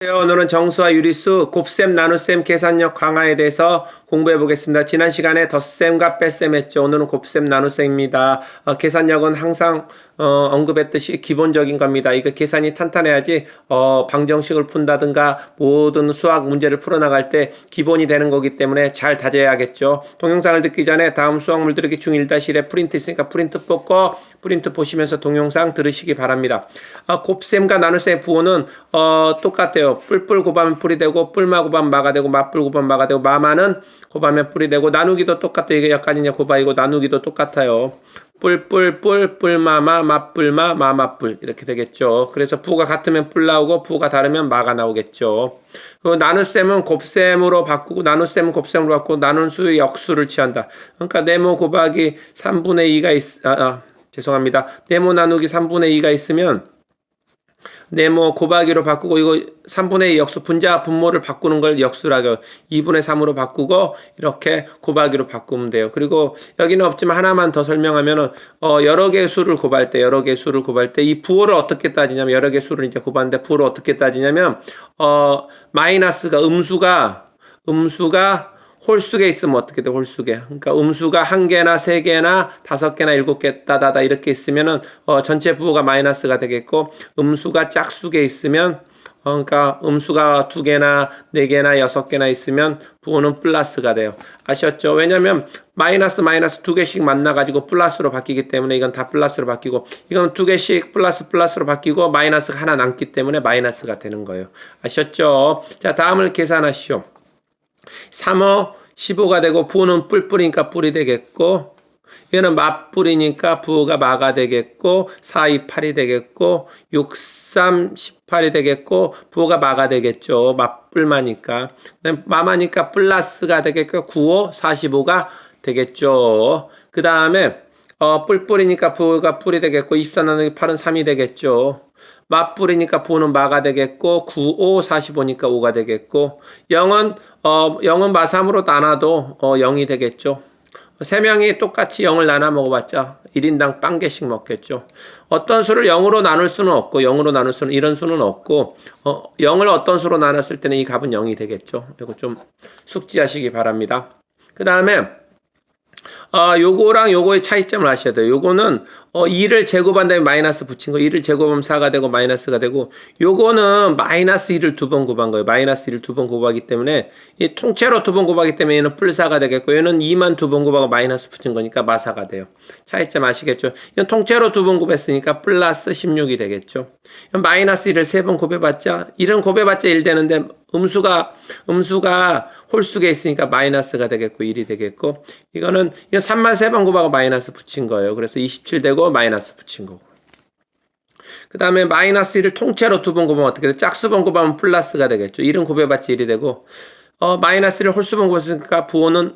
오늘은 정수와 유리수, 곱셈, 나눗셈 계산력 강화에 대해서 공부해 보겠습니다. 지난 시간에 덧셈과 뺄셈 했죠. 오늘은 곱셈, 나눗셈입니다. 어, 계산력은 항상 어, 언급했듯이 기본적인 겁니다. 이거 계산이 탄탄해야지 어, 방정식을 푼다든가 모든 수학 문제를 풀어나갈 때 기본이 되는 거기 때문에 잘 다져야겠죠. 동영상을 듣기 전에 다음 수학물 들으기 중 1-1에 프린트 있으니까 프린트 뽑고 프린트 보시면서 동영상 들으시기 바랍니다. 아, 곱셈과 나눗셈의 부호는 어, 똑같아요. 뿔뿔 곱하면 뿔이 되고 뿔마 곱하면 마가 되고 맞뿔 곱하면 마가 되고 마마는 곱하면 뿔이 되고 나누기도 똑같아요. 이게 약간 이제 곱하이고 나누기도 똑같아요. 뿔뿔 뿔 뿔마마 맞뿔마 마마뿔 이렇게 되겠죠. 그래서 부가 같으면 뿔 나오고 부가 다르면 마가 나오겠죠. 그 나눗셈은 곱셈으로 바꾸고 나눗셈은 곱셈으로 바꾸고 나눈 수의 역수를 취한다. 그러니까 네모 곱하기 3분의 2가 있 아, 아 죄송합니다. 네모 나누기 3분의 2가 있으면 네모 곱하기로 바꾸고 이거 3분의 2 역수 분자 분모를 바꾸는 걸 역수라고 2분의 3으로 바꾸고 이렇게 곱하기로 바꾸면 돼요. 그리고 여기는 없지만 하나만 더 설명하면은 어 여러 개의 수를 곱할 때 여러 개의 수를 곱할 때 이 부호를 어떻게 따지냐면 여러 개의 수를 이제 곱하는데 부호를 어떻게 따지냐면 어 마이너스가 음수가 음수가 홀수계 있으면 어떻게 돼? 홀수계. 그러니까 음수가 한 개나 세 개나 다섯 개나 일곱 개 따다다 이렇게 있으면은 어, 전체 부호가 마이너스가 되겠고 음수가 짝수계 있으면 어, 그러니까 음수가 두 개나 네 개나 여섯 개나 있으면 부호는 플러스가 돼요. 아셨죠? 왜냐면 마이너스 마이너스 두 개씩 만나 가지고 플러스로 바뀌기 때문에 이건 다 플러스로 바뀌고 이건 두 개씩 플러스 플러스로 바뀌고 마이너스가 하나 남기 때문에 마이너스가 되는 거예요. 아셨죠? 자 다음을 계산하시오. 3호 15가 되고 부는 뿔뿔이니까 뿔이 되겠고 얘는 맞뿔이니까 부가 마가 되겠고 4, 2, 8이 되겠고 6, 3, 18이 되겠고 부가 마가 되겠죠. 맞뿔마니까. 마마니까 플러스가 되겠고 9, 5, 45가 되겠죠. 그 다음에 어, 뿔뿔이니까 부가 뿔이 되겠고 24 나누기 8은 3이 되겠죠. 맞불이니까 부는 마가 되겠고 9, 5, 45니까 5가 되겠고 0은 어 0은 마3으로 나눠도 어 0이 되겠죠. 세 명이 똑같이 0을 나눠 먹어봤자 1인당 빵 개씩 먹겠죠. 어떤 수를 0으로 나눌 수는 없고 0으로 나눌 수는 이런 수는 없고 어 0을 어떤 수로 나눴을 때는 이 값은 0이 되겠죠. 이거 좀 숙지하시기 바랍니다. 그 다음에 아, 요거랑 요거의 차이점을 아셔야 돼요. 요거는 어 2를 제곱한 다음에 마이너스 붙인 거 2를 제곱하면 4가 되고 마이너스가 되고 요거는 마이너스 2를 두 번 곱한 거예요. 마이너스 2를 두 번 곱하기 때문에 이 통째로 두 번 곱하기 때문에 얘는 플사가 되겠고 얘는 2만 두 번 곱하고 마이너스 붙인 거니까 마사가 돼요. 차이점 아시겠죠? 이건 통째로 두 번 곱했으니까 플러스 16이 되겠죠. 마이너스 1을 세 번 곱해봤자 1은 곱해봤자 1 되는데 음수가 음수가 홀수에 있으니까 마이너스가 되겠고 1이 되겠고 이거는 이건 3만 세 번 곱하고 마이너스 붙인 거예요. 그래서 27 되고 마이너스 붙인 거고. 그 다음에 마이너스 1을 통째로 두 번 곱하면 어떻게 돼? 짝수번 곱하면 플러스가 되겠죠. 1은 곱해봤자 1이 되고 어 마이너스 1을 홀수번 곱했으니까 부호는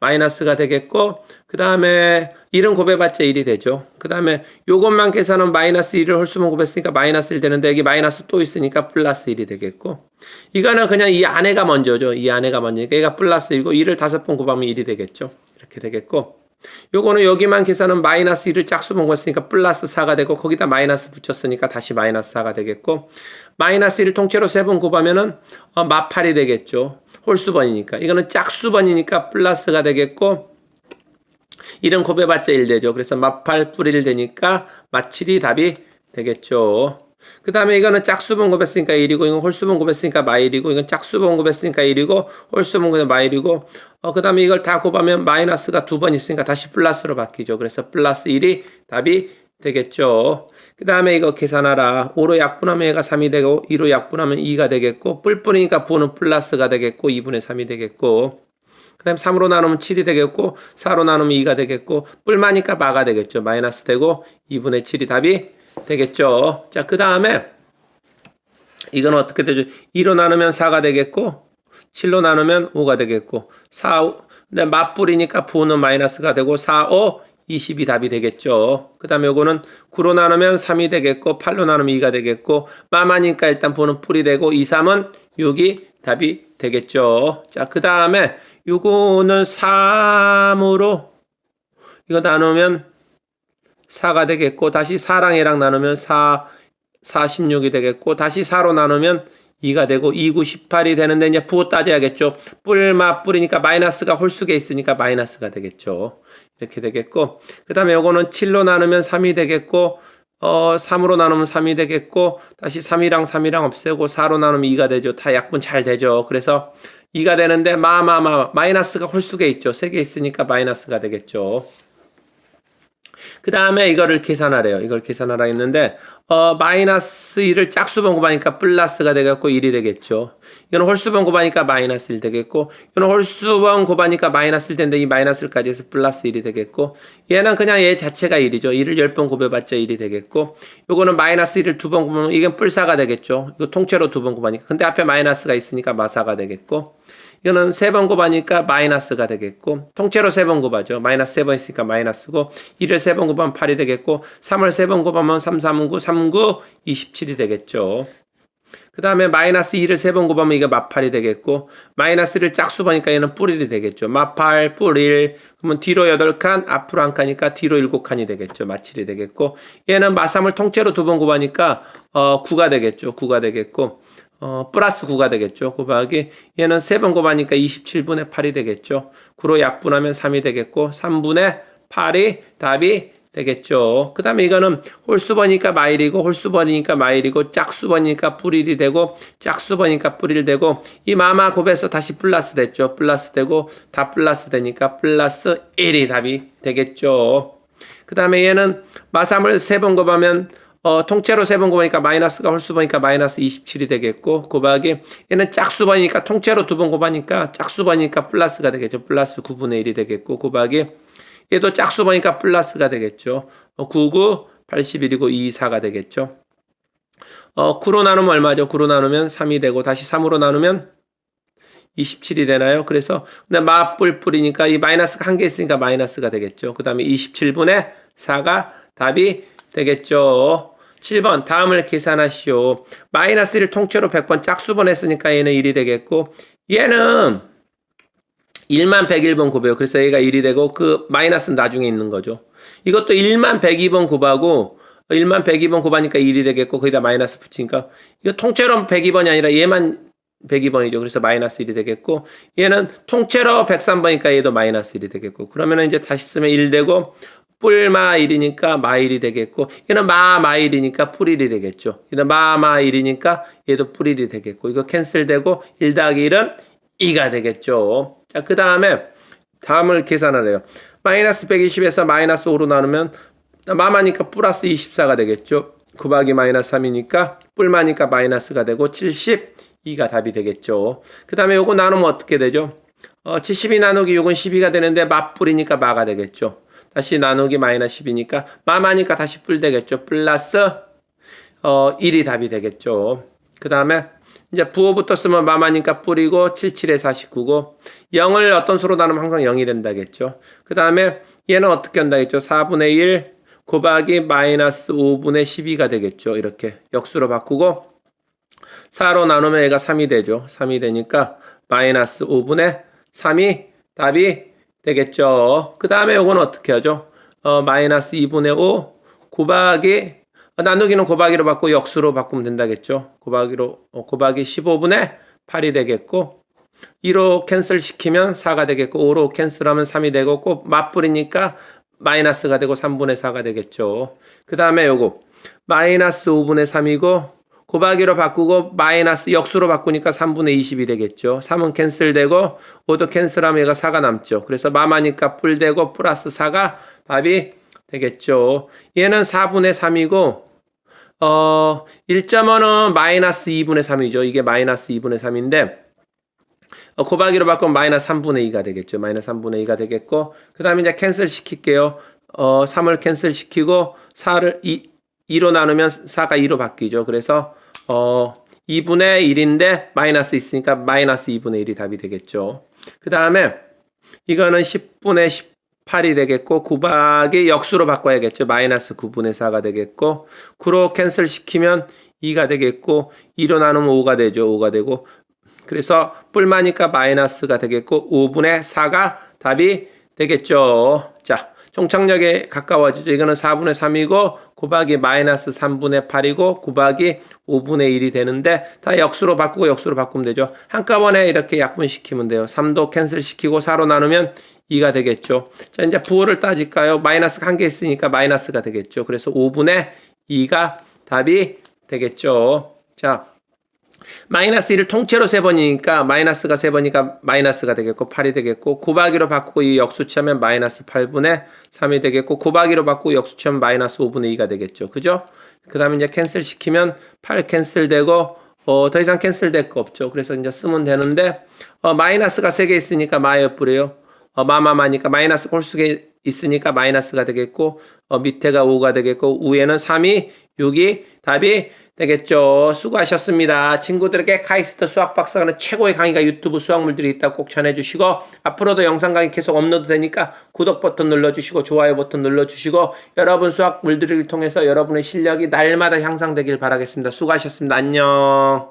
마이너스가 되겠고 그 다음에 1은 곱해봤자 1이 되죠. 그 다음에 요것만 계산은 마이너스 1을 홀수만 곱했으니까 마이너스 1 되는데 여기 마이너스 또 있으니까 플러스 1이 되겠고 이거는 그냥 이 안에가 먼저죠. 이 안에가 먼저니까 얘가 플러스 1고 1을 다섯 번 곱하면 1이 되겠죠. 이렇게 되겠고 요거는 여기만 계산은 마이너스 1을 짝수번 곱했으니까 플러스 4가 되고 거기다 마이너스 붙였으니까 다시 마이너스 4가 되겠고 마이너스 1을 통째로 세 번 곱하면은 어, 마팔이 되겠죠. 홀수번이니까 이거는 짝수번이니까 플러스가 되겠고 1은 곱해봤자 1 되죠. 그래서 마팔 뿔1 되니까 마7이 답이 되겠죠. 그 다음에 이거는 짝수분 곱했으니까 1이고 이건 홀수분 곱했으니까 마1이고 이건 짝수분 곱했으니까 1이고 홀수분 곱해서 마1이고 어, 그 다음에 이걸 다 곱하면 마이너스가 두 번 있으니까 다시 플러스로 바뀌죠. 그래서 플러스 1이 답이 되겠죠. 그 다음에 이거 계산하라. 5로 약분하면 얘가 3이 되고 2로 약분하면 2가 되겠고 뿔뿔이니까 부는 플러스가 되겠고 2분의 3이 되겠고 그 다음에 3으로 나누면 7이 되겠고 4로 나누면 2가 되겠고 뿔마니까 마가 되겠죠. 마이너스 되고 2분의 7이 답이 되겠죠. 자, 그 다음에 이건 어떻게 되죠? 2로 나누면 4가 되겠고 7로 나누면 5가 되겠고 4, 5, 근데 맞불이니까 부는 마이너스가 되고 4, 5, 20이 답이 되겠죠. 그 다음에 요거는 9로 나누면 3이 되겠고 8로 나누면 2가 되겠고 마마니까 일단 부는 풀이 되고 2, 3은 6이 답이 되겠죠. 자, 그 다음에 요거는 3으로 이거 나누면 4가 되겠고 다시 4랑 1랑 나누면 4 46이 되겠고 다시 4로 나누면 2가 되고 2, 9, 18이 되는데 이제 부호 따져야겠죠. 뿔마 뿔이니까 마이너스가 홀수에 있으니까 마이너스가 되겠죠. 이렇게 되겠고 그 다음에 요거는 7로 나누면 3이 되겠고 어 3으로 나누면 3이 되겠고 다시 3이랑 3이랑 없애고 4로 나누면 2가 되죠. 다 약분 잘 되죠. 그래서 2가 되는데 마마마 마이너스가 홀수에 있죠. 3개 있으니까 마이너스가 되겠죠. 그 다음에 이거를 계산하래요. 이걸 계산하라 했는데, 어, 마이너스 1을 짝수번 곱하니까 플러스가 되겠고 1이 되겠죠. 이거는 홀수번 곱하니까 마이너스 1 되겠고, 이거는 홀수번 곱하니까 마이너스 1 텐데 이 마이너스까지 해서 플러스 1이 되겠고, 얘는 그냥 얘 자체가 1이죠. 1을 10번 곱해봤자 1이 되겠고, 요거는 마이너스 1을 두 번 곱하면 이건 뿔사가 되겠죠. 이거 통째로 두 번 곱하니까. 근데 앞에 마이너스가 있으니까 마사가 되겠고, 이거는 세 번 곱하니까 마이너스가 되겠고 통째로 세 번 곱하죠. 마이너스 세 번 있으니까 마이너스고 1을 세 번 곱하면 8이 되겠고 3을 세 번 곱하면 3, 3, 9, 3, 9, 27이 되겠죠. 그 다음에 마이너스 2를 세 번 곱하면 이게 마팔이 되겠고 마이너스를 짝수 보니까 얘는 뿔일이 되겠죠. 마팔, 뿔일 그러면 뒤로 8칸 앞으로 한 칸이니까 뒤로 7칸이 되겠죠. 마칠이 되겠고 얘는 마삼을 통째로 두 번 곱하니까 어 9가 되겠죠. 9가 되겠고 어, 플러스 9가 되겠죠. 곱하기 얘는 세번 곱하니까 27분의 8이 되겠죠. 9로 약분하면 3이 되겠고 3분의 8이 답이 되겠죠. 그 다음에 이거는 홀수번이니까 마일이고 홀수번이니까 마일이고 짝수번이니까 뿌릴이 되고 짝수번이니까 뿌릴 되고 이 마마 곱해서 다시 플러스 됐죠. 플러스 되고 다 플러스 되니까 플러스 1이 답이 되겠죠. 그 다음에 얘는 마삼을 세 번 곱하면 어, 통째로 세 번 곱하니까 마이너스가 홀수번이니까 마이너스 27이 되겠고 곱하기 얘는 짝수 번이니까 통째로 두 번 곱하니까 짝수 번이니까 플러스가 되겠죠. 플러스 9분의 1이 되겠고 곱하기 얘도 짝수 번이니까 플러스가 되겠죠. 어, 99, 81이고 2, 4가 되겠죠. 어, 9로 나누면 얼마죠? 9로 나누면 3이 되고 다시 3으로 나누면 27이 되나요? 그래서 근데 마뿔뿔이니까 이 마이너스가 한 개 있으니까 마이너스가 되겠죠. 그 다음에 27분의 4가 답이 되겠죠. 7번 다음을 계산하시오. 마이너스를 통째로 100번 짝수번 했으니까 얘는 1이 되겠고 얘는 1만 101번 곱해요. 그래서 얘가 1이 되고 그 마이너스는 나중에 있는 거죠. 이것도 1만 102번 곱하고 1만 102번 곱하니까 1이 되겠고 거기다 마이너스 붙이니까 이거 통째로 102번이 아니라 얘만 102번이죠. 그래서 마이너스 1이 되겠고 얘는 통째로 103번이니까 얘도 마이너스 1이 되겠고 그러면은 이제 다시 쓰면 1 되고 뿔마일이니까 마일이 되겠고 얘는 마마일이니까 풀일이 되겠죠. 얘는 마마일이니까 얘도 풀일이 되겠고 이거 캔슬되고 1 더하기 1은 2가 되겠죠. 자, 그 다음에 다음을 계산하래요. 마이너스 120에서 마이너스 5로 나누면 마마니까 플러스 24가 되겠죠. 곱하기 마이너스 3이니까 뿔마니까 마이너스가 되고 72가 답이 되겠죠. 그 다음에 요거 나누면 어떻게 되죠? 어, 72 나누기 6은 12가 되는데 맞뿔이니까 마가 되겠죠. 다시 나누기 마이너스 10이니까 마마니까 다시 뿔 되겠죠. 플러스 어, 1이 답이 되겠죠. 그 다음에 이제 부호부터 쓰면 마마니까 뿔이고 77에 49고 0을 어떤 수로 나누면 항상 0이 된다겠죠. 그 다음에 얘는 어떻게 한다겠죠. 4분의 1 곱하기 마이너스 5분의 12가 되겠죠. 이렇게 역수로 바꾸고 4로 나누면 얘가 3이 되죠. 3이 되니까 마이너스 5분의 3이 답이 되겠죠. 그 다음에 요거는 어떻게 하죠? 어, 마이너스 2분의 5 곱하기 어, 나누기는 곱하기로 바꾸고 역수로 바꾸면 된다겠죠. 곱하기로 어, 곱하기 15분의 8이 되겠고 2로 캔슬 시키면 4가 되겠고 5로 캔슬하면 3이 되고 꼭 맞불이니까 마이너스가 되고 3분의 4가 되겠죠. 그 다음에 요거 마이너스 5분의 3이고 곱하기로 바꾸고 마이너스 역수로 바꾸니까 3분의 20이 되겠죠. 3은 캔슬되고 5도 캔슬하면 얘가 4가 남죠. 그래서 마마니까 풀되고 플러스 4가 답이 되겠죠. 얘는 4분의 3이고 어 1.5는 마이너스 2분의 3이죠. 이게 마이너스 2분의 3인데 어, 곱하기로 바꾸면 마이너스 3분의 2가 되겠죠. 마이너스 3분의 2가 되겠고 그 다음에 이제 캔슬 시킬게요. 어 3을 캔슬 시키고 4를 2, 2로 나누면 4가 2로 바뀌죠. 그래서 어 2분의 1인데 마이너스 있으니까 마이너스 2분의 1이 답이 되겠죠. 그 다음에 이거는 10분의 18이 되겠고 곱하기 역수로 바꿔야겠죠. 마이너스 9분의 4가 되겠고 9로 캔슬 시키면 2가 되겠고 2로 나누면 5가 되죠. 5가 되고 그래서 뿔마니까 마이너스가 되겠고 5분의 4가 답이 되겠죠. 자, 종착역에 가까워지죠. 이거는 4분의 3이고 곱하기 마이너스 3분의 8이고 곱하기 5분의 1이 되는데 다 역수로 바꾸고 역수로 바꾸면 되죠. 한꺼번에 이렇게 약분시키면 돼요. 3도 캔슬 시키고 4로 나누면 2가 되겠죠. 자, 이제 부호를 따질까요? 마이너스가 한 개 있으니까 마이너스가 되겠죠. 그래서 5분의 2가 답이 되겠죠. 자, 마이너스 1을 통째로 세 번이니까 마이너스가 세 번이니까 마이너스가 되겠고 8이 되겠고 곱하기로 바꾸고 이 역수치하면 마이너스 8분의 3이 되겠고 곱하기로 바꾸고 역수치하면 마이너스 5분의 2가 되겠죠. 그죠? 그 다음에 이제 캔슬 시키면 8 캔슬되고 어, 더 이상 캔슬될 거 없죠. 그래서 이제 쓰면 되는데 어, 마이너스가 세개 있으니까 마이어 뿌려요. 어, 마마마니까 마이너스 홀수게 있으니까 마이너스가 되겠고 어, 밑에가 5가 되겠고 위에는 3이 6이 답이 되겠죠. 수고하셨습니다. 친구들에게 카이스트 수학 박사가는 최고의 강의가 유튜브 수학물들이 있다고 꼭 전해주시고 앞으로도 영상 강의 계속 업로드 되니까 구독 버튼 눌러주시고 좋아요 버튼 눌러주시고 여러분 수학물들을 통해서 여러분의 실력이 날마다 향상되길 바라겠습니다. 수고하셨습니다. 안녕.